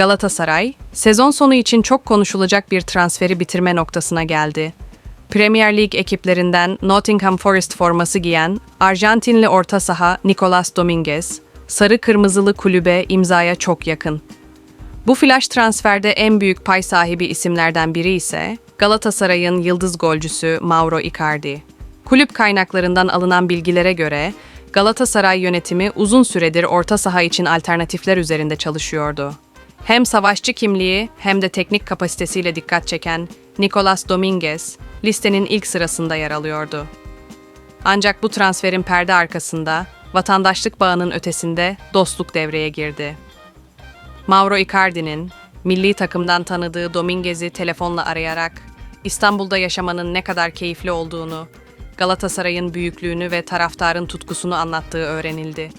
Galatasaray, sezon sonu için çok konuşulacak bir transferi bitirme noktasına geldi. Premier Lig ekiplerinden Nottingham Forest forması giyen Arjantinli orta saha Nicolas Dominguez, sarı kırmızılı kulübe imzaya çok yakın. Bu flash transferde en büyük pay sahibi isimlerden biri ise Galatasaray'ın yıldız golcüsü Mauro Icardi. Kulüp kaynaklarından alınan bilgilere göre Galatasaray yönetimi uzun süredir orta saha için alternatifler üzerinde çalışıyordu. Hem savaşçı kimliği hem de teknik kapasitesiyle dikkat çeken Nicolas Dominguez listenin ilk sırasında yer alıyordu. Ancak bu transferin perde arkasında, vatandaşlık bağının ötesinde dostluk devreye girdi. Mauro Icardi'nin milli takımdan tanıdığı Dominguez'i telefonla arayarak İstanbul'da yaşamanın ne kadar keyifli olduğunu, Galatasaray'ın büyüklüğünü ve taraftarın tutkusunu anlattığı öğrenildi.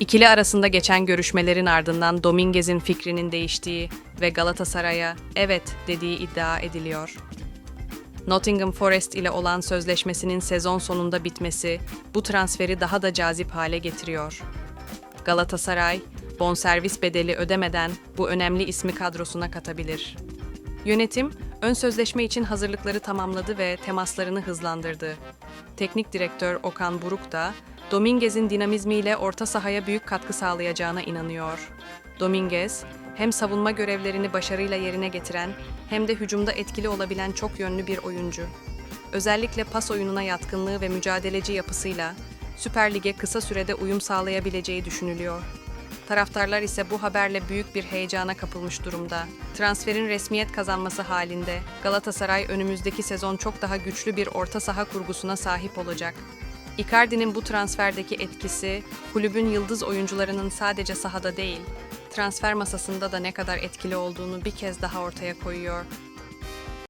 İkili arasında geçen görüşmelerin ardından Dominguez'in fikrinin değiştiği ve Galatasaray'a evet dediği iddia ediliyor. Nottingham Forest ile olan sözleşmesinin sezon sonunda bitmesi bu transferi daha da cazip hale getiriyor. Galatasaray, bonservis bedeli ödemeden bu önemli ismi kadrosuna katabilir. Yönetim, ön sözleşme için hazırlıkları tamamladı ve temaslarını hızlandırdı. Teknik direktör Okan Buruk da Dominguez'in dinamizmiyle orta sahaya büyük katkı sağlayacağına inanıyor. Dominguez, hem savunma görevlerini başarıyla yerine getiren hem de hücumda etkili olabilen çok yönlü bir oyuncu. Özellikle pas oyununa yatkınlığı ve mücadeleci yapısıyla Süper Lig'e kısa sürede uyum sağlayabileceği düşünülüyor. Taraftarlar ise bu haberle büyük bir heyecana kapılmış durumda. Transferin resmiyet kazanması halinde Galatasaray önümüzdeki sezon çok daha güçlü bir orta saha kurgusuna sahip olacak. Icardi'nin bu transferdeki etkisi kulübün yıldız oyuncularının sadece sahada değil, transfer masasında da ne kadar etkili olduğunu bir kez daha ortaya koyuyor.